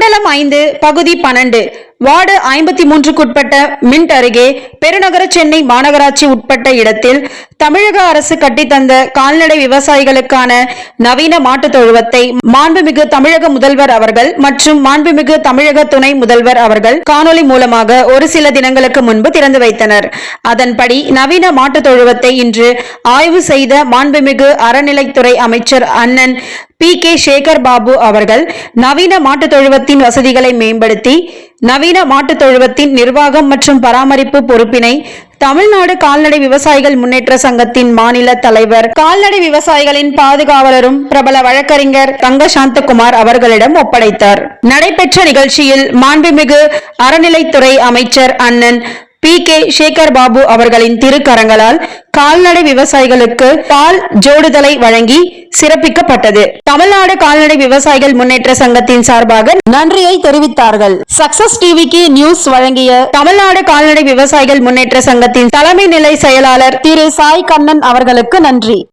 மண்டலம் ஐந்து பகுதி பன்னெண்டு. வார்டு ஐம்பத்தி மூன்றுக்குட்பட்ட மின்ட் அருகே பெருநகர சென்னை மாநகராட்சி உட்பட்ட இடத்தில் தமிழக அரசு கட்டித்தந்த கால்நடை விவசாயிகளுக்கான நவீன மாட்டுத் தொழுவத்தை மாண்புமிகு தமிழக முதல்வர் அவர்கள் மற்றும் மாண்புமிகு தமிழக துணை முதல்வர் அவர்கள் காணொலி மூலமாக ஒரு சில தினங்களுக்கு முன்பு திறந்து வைத்தனர். அதன்படி நவீன மாட்டுத் தொழுவத்தை இன்று ஆய்வு செய்த மாண்புமிகு அறநிலைத்துறை அமைச்சர் அண்ணன் பி கே சேகர் பாபு அவர்கள் நவீன மாட்டுத் தொழுவத்தின் வசதிகளை மேம்படுத்தி நவீன மாட்டுத் தொழுவத்தின் நிர்வாகம் மற்றும் பராமரிப்பு பொறுப்பினை தமிழ்நாடு கால்நடை விவசாயிகள் முன்னேற்ற சங்கத்தின் மாநில தலைவர் கால்நடை விவசாயிகளின் பாதுகாவலரும் பிரபல வழக்கறிஞர் தங்க சாந்தகுமார் அவர்களிடம் ஒப்படைத்தார். நடைபெற்ற நிகழ்ச்சியில் மாண்புமிகு அறநிலைத்துறை அமைச்சர் அண்ணன் பி. கே. சேகர் பாபு அவர்களின் திருக்கரங்களால் கால்நடை விவசாயிகளுக்கு பால் ஜோடுதலை வழங்கி சிறப்பிக்கப்பட்டது. தமிழ்நாடு கால்நடை விவசாயிகள் முன்னேற்ற சங்கத்தின் சார்பாக நன்றியை தெரிவித்தார்கள். சக்சஸ் டிவிக்கு நியூஸ் வழங்கிய தமிழ்நாடு கால்நடை விவசாயிகள் முன்னேற்ற சங்கத்தின் தலைமை நிலை செயலாளர் திரு சாய் கண்ணன் அவர்களுக்கு நன்றி.